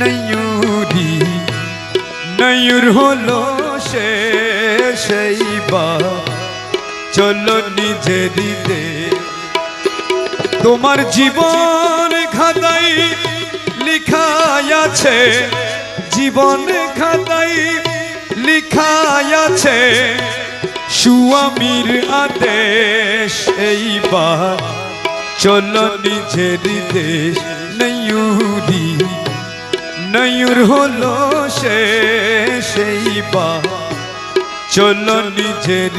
নয়ুরি, নয়ুর হলো সে সেই বা চলো তোমার জীবন খাতাই লিখাই আছে। জীবন খাতাই লিখাই আছে। সুয়ামীর আদেশ এইবার চলো নিজের দেশ নয়ুরি নয়ুর হলো সে সেই বা চলো নিজের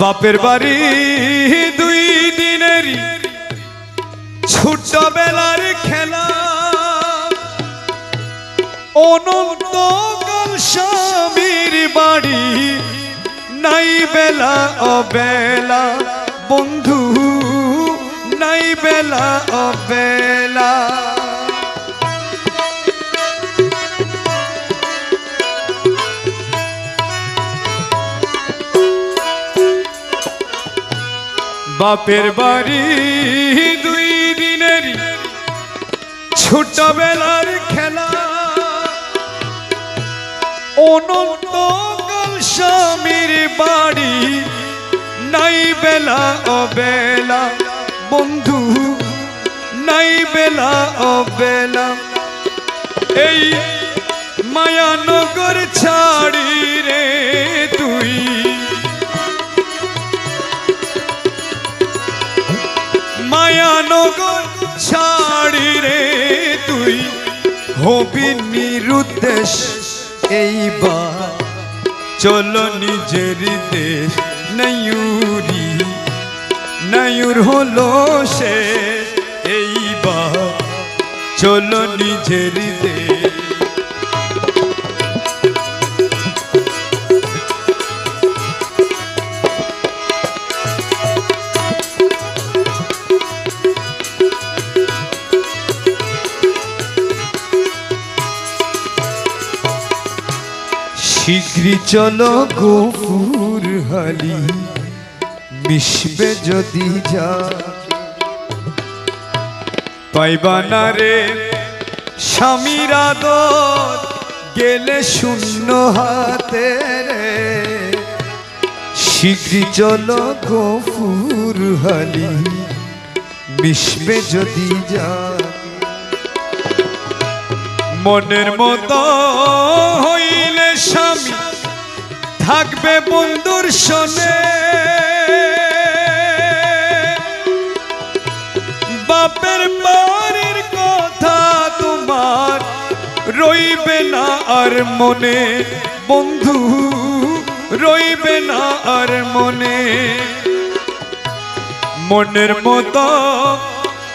বাপের বাড়ি নাই বেলা অবেলা বন্ধু নাই বেলা অবেলা বাপের বাড়ি দুই দিনের ছোটবেলার খেলা। অনন্ত স্বামীর বাড়ি নাই বেলা অবেলা বন্ধু, নাই বেলা অবেলা এই মায়ানগর ছাড়ি রে তুই। মায়ানগর ছাড়ি রে তুই। হবি নিরুদ্দেশ এইবার। চলো নিজের দেশ নয়ুরি। নয়ুর হলো সে এইবার চলো নিজের দেশ। শীঘ্রই চলো গফুর হালি মিশবে যদি যা। পাইবা না রে স্বামীর গেলে শূন্য হাতে রে। শীঘ্রই চলো গফুর হালি মিশবে যদি যা। মনের মতো থাকবে বন্ধুর শোনে। বাপের বাড়ির কথা তোমার রইবে না আর মনে। বন্ধু, রইবে না আর মনে। মনের মতো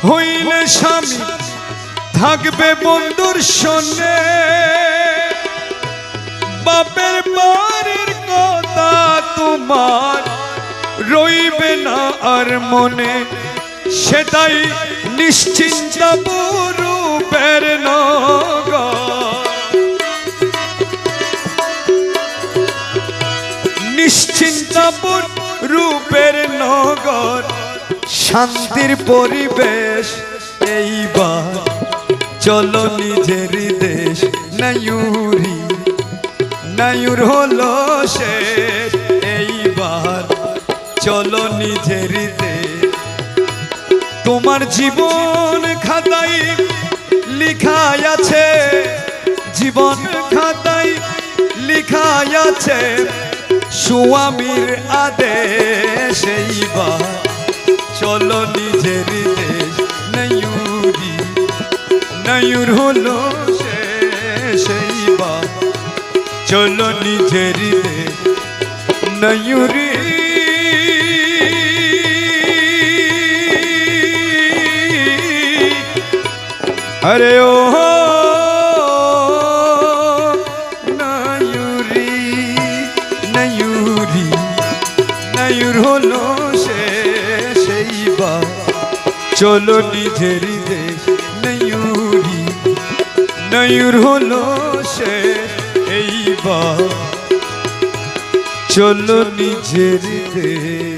হইলে স্বামী থাকবে বন্ধুর শোনে। না আর মনে, সেটাই নিশ্চিন্ত রূপের নিশ্চিন্তাপুর রূপের নগর, শান্তির পরিবেশ এইবার। চলো নিজের দেশ নয়ুরি নয়ুর হলো সে এইবার। চলো নিজের দেশ তোমার জীবন খাতায় লিখাই আছে, জীবন খাতায় লিখাই আছে স্বামীর আদেশ এইবার। চলো নিজের দেশ নয়ুরি, নয়ুর হলো সে সেইবার চলো নিজের দেশ নয়ুরি। আরে ও নয়ুরি নয়ুরি, নয়ুর হলো সে, সেই বা। চলো নিজের দেশ, নয়ুরি, নয়ুর হলো সে এইবার চলো নিজের দেশ।